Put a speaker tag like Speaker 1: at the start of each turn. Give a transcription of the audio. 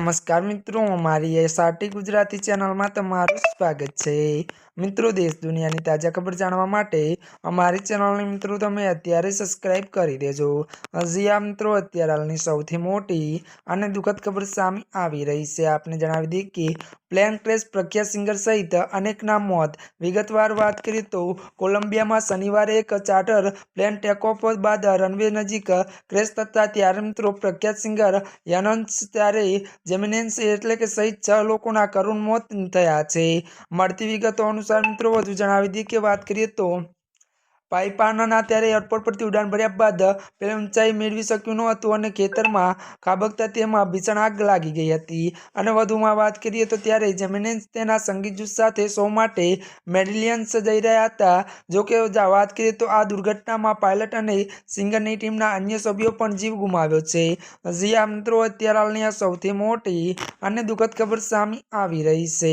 Speaker 1: નમસ્કાર મિત્રો અમારી એસઆરટી ગુજરાતી ચેનલમાં તમારું સ્વાગત છે. મિત્રો, દેશ દુનિયાની તાજા ખબર જાણવા માટે અમારી ચેનલને મિત્રો તમે અત્યારે સબસ્ક્રાઇબ કરી દેજો. હજી આ મિત્રો અત્યારે હાલની સૌથી મોટી અને દુઃખદ ખબર સામે આવી રહી છે. આપને જણાવી દઈએ કે પ્લેન ક્રેશ પ્રખ્યાત સિંગર સહિત અનેકના મોત વિગતવાર વાત કરીએ તો કોલંબિયામાં શનિવારે એક ચાર્ટર પ્લેન ટેકઓફ બાદ રનવે નજીક ક્રેશ થતા ત્યારે મિત્રો પ્રખ્યાત સિંગર યનન્સ ત્યારે જેમિનેન્સ એટલે કે સહિત છ લોકોના કરુણ મોત થયા છે. મળતી વિગતો અનુસાર મિત્રો, વધુ જણાવી દઈએ કે વાત કરીએ તો પાઇપાનાના ત્યારે એરપોર્ટ પરથી ઉડાન ભર્યા બાદ પ્લેન ઊંચાઈ મેળવી શક્યું ન હતું અને ખેતરમાં ખાબકતા તેમાં ભીષણ આગ લાગી ગઈ હતી. અને વધુમાં વાત કરીએ તો ત્યારે જેમિનેન્સ તેના સંગીત જૂથ સાથે શો માટે મેડિલિયન્સ જઈ રહ્યા હતા. જોકે વાત કરીએ તો આ દુર્ઘટનામાં પાયલટ અને સિંગરની ટીમના અન્ય સભ્યો પણ જીવ ગુમાવ્યો છે. જીયા આ મિત્રો, અત્યારે હાલની આ સૌથી મોટી અને દુઃખદ ખબર સામે આવી રહી છે.